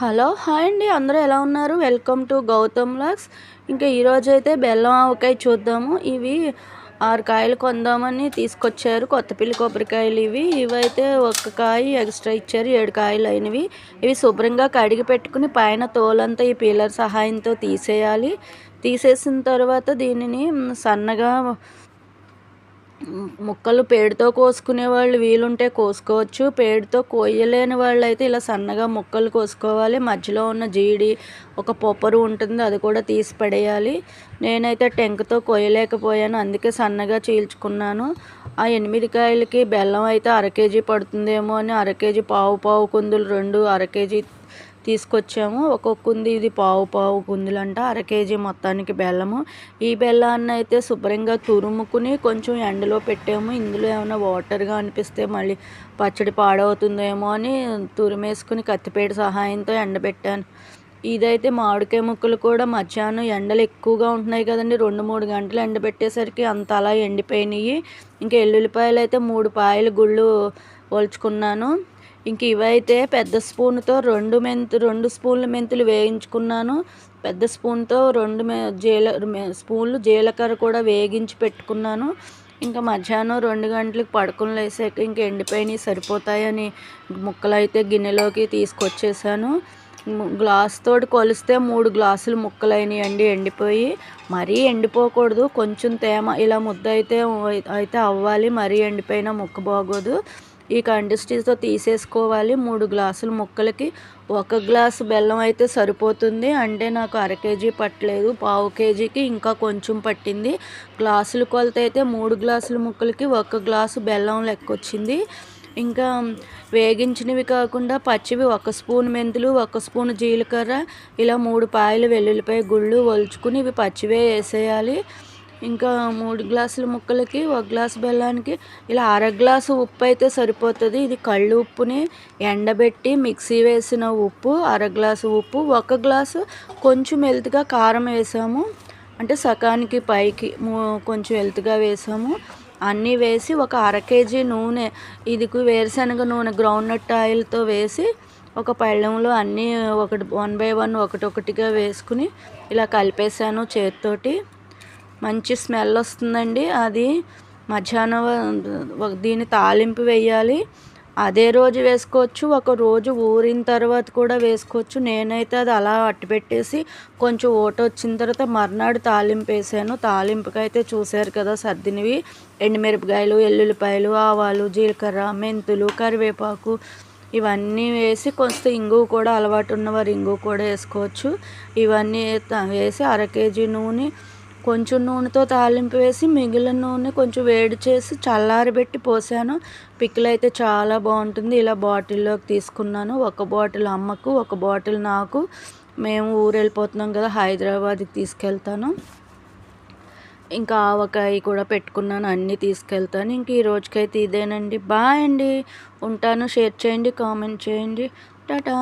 Hello hi అండి. అందరూ ఎలా ఉన్నారు? వెల్కమ్ టు గౌతమ్ లాక్స్ ఇంకా ఈరోజైతే బెల్లం ఆవకాయ చూద్దాము. ఇవి ఆరు కాయలు కొందామని తీసుకొచ్చారు. కొత్తపిల్లి కొబ్బరికాయలు ఇవి. ఇవైతే ఒక కాయ ఎక్స్ట్రా ఇచ్చారు. ఏడు కాయలు అయినవి. ఇవి శుభ్రంగా కడిగి పెట్టుకుని పైన తోలంతా ఈ పీలర్ సహాయంతో తీసేయాలి. తీసేసిన తర్వాత దీనిని సన్నగా ముక్కలు పేడుతో కోసుకునే వాళ్ళు వీలుంటే కోసుకోవచ్చు. పేడుతో కోయలేని వాళ్ళు అయితే ఇలా సన్నగా ముక్కలు కోసుకోవాలి. మధ్యలో ఉన్న జీడి ఒక పొప్పరు ఉంటుంది అది కూడా తీసి పడేయాలి. నేనైతే టెంకతో కోయలేకపోయాను అందుకే సన్నగా చీల్చుకున్నాను. ఆ ఎనిమిది కాయలకి బెల్లం అయితే అర కేజీ పడుతుందేమో అని అర కేజీ పావు పావు కుందులు రెండు అర కేజీ తీసుకొచ్చాము. ఒక్కొక్క కుంది ఇది పావు పావు కుందులంట అర కేజీ మొత్తానికి బెల్లము. ఈ బెల్లాన్ని అయితే శుభ్రంగా తురుముకుని కొంచెం ఎండలో పెట్టాము. ఇందులో ఏమైనా వాటర్గా అనిపిస్తే మళ్ళీ పచ్చడి పాడవుతుందేమో అని తురిమేసుకుని కత్తిపేట సహాయంతో ఎండబెట్టాను. ఇదైతే మామిడికాయ ముక్కలు కూడా మధ్యాహ్నం ఎండలు ఎక్కువగా ఉంటున్నాయి కదండి. రెండు మూడు గంటలు ఎండబెట్టేసరికి అంత అలా ఎండిపోయినాయి. ఇంకా ఎల్లుల్లిపాయలు అయితే మూడు పాయలు గుళ్ళు ఒలుచుకున్నాను ఇంక ఇవైతే పెద్ద స్పూన్తో రెండు మెంతు రెండు స్పూన్ల మెంతులు వేయించుకున్నాను. పెద్ద స్పూన్తో రెండు మే జీల స్పూన్లు జీలకర్ర కూడా వేగించి పెట్టుకున్నాను. ఇంకా మధ్యాహ్నం రెండు గంటలకు పడుకుని లేసాక ఇంకా ఎండిపోయినవి సరిపోతాయని ముక్కలు అయితే గిన్నెలోకి తీసుకొచ్చేసాను. గ్లాస్ తోటి కొలిస్తే మూడు గ్లాసులు ముక్కలైనవి అండి ఎండిపోయి. మరీ ఎండిపోకూడదు కొంచెం తేమ ఇలా ముద్ద అయితే అయితే అవ్వాలి మరీ ఎండిపోయినా ముక్క బాగోదు. ఈ కండిస్టీతో తీసేసుకోవాలి మూడు గ్లాసుల ముక్కలకి. ఒక గ్లాసు బెల్లం అయితే సరిపోతుంది. అంటే నాకు అర కేజీ పట్టలేదు. పావు కేజీకి ఇంకా కొంచెం పట్టింది. గ్లాసులు కొలత అయితే మూడు గ్లాసుల ముక్కలకి ఒక గ్లాసు బెల్లం లెక్క వచ్చింది ఇంకా వేగించినవి కాకుండా పచ్చివి ఒక స్పూన్ మెంతులు ఒక స్పూన్ జీలకర్ర ఇలా మూడు పాయలు వెల్లుల్లిపాయ గుళ్ళు ఒలుచుకుని ఇవి పచ్చివే వేసేయాలి. ఇంకా మూడు గ్లాసుల ముక్కలకి ఒక గ్లాసు బెల్లానికి ఇలా అర గ్లాసు ఉప్పు అయితే సరిపోతుంది. ఇది కళ్ళు ఉప్పుని ఎండబెట్టి మిక్సీ వేసిన ఉప్పు అర గ్లాసు ఉప్పు ఒక గ్లాసు కొంచెం ఎలుతుగా కారం వేసాము. అంటే సకానికి పైకి కొంచెం ఎలుతుగా వేసాము. అన్నీ వేసి ఒక అర కేజీ నూనె ఇదికు వేరుశనగ నూనె గ్రౌండ్నట్ ఆయిల్తో వేసి ఒక పళ్ళెంలో అన్నీ ఒకటి వన్ బై వన్ ఒకటొకటిగా వేసుకుని ఇలా కలిపేసాను చేతితోటి. మంచి స్మెల్ వస్తుందండి. అది మధ్యాహ్నం దీన్ని తాలింపు వేయాలి. అదే రోజు వేసుకోవచ్చు ఒక రోజు ఊరిన తర్వాత కూడా వేసుకోవచ్చు. నేనైతే అది అలా అట్టుపెట్టేసి కొంచెం ఓట వచ్చిన తర్వాత మర్నాడు తాలింపు వేసాను. తాలింపుకైతే చూశారు కదా సర్దినవి. ఎండుమిరపకాయలు ఎల్లుల్లిపాయలు ఆవాలు జీలకర్ర మెంతులు కరివేపాకు ఇవన్నీ వేసి కొంత ఇంగు కూడా అలవాటు ఉన్నవారు ఇంగు కూడా వేసుకోవచ్చు. ఇవన్నీ వేసి అర కేజీ నూనె కొంచెం నూనెతో తాలింపు వేసి మిగిలిన నూనె కొంచెం వేడి చేసి చల్లారబెట్టి పోసాను. పిక్కలు అయితే చాలా బాగుంటుంది. ఇలా బాటిల్లోకి తీసుకున్నాను. ఒక బాటిల్ అమ్మకు ఒక బాటిల్ నాకు. మేము ఊరు వెళ్ళిపోతున్నాం కదా హైదరాబాద్కి తీసుకెళ్తాను. ఇంకా ఆవకాయ కూడా పెట్టుకున్నాను అన్నీ తీసుకెళ్తాను. ఇంక ఈ రోజుకైతే ఇదేనండి. బాయ్ అండి. ఉంటాను. షేర్ చేయండి కామెంట్ చేయండి. టాటా.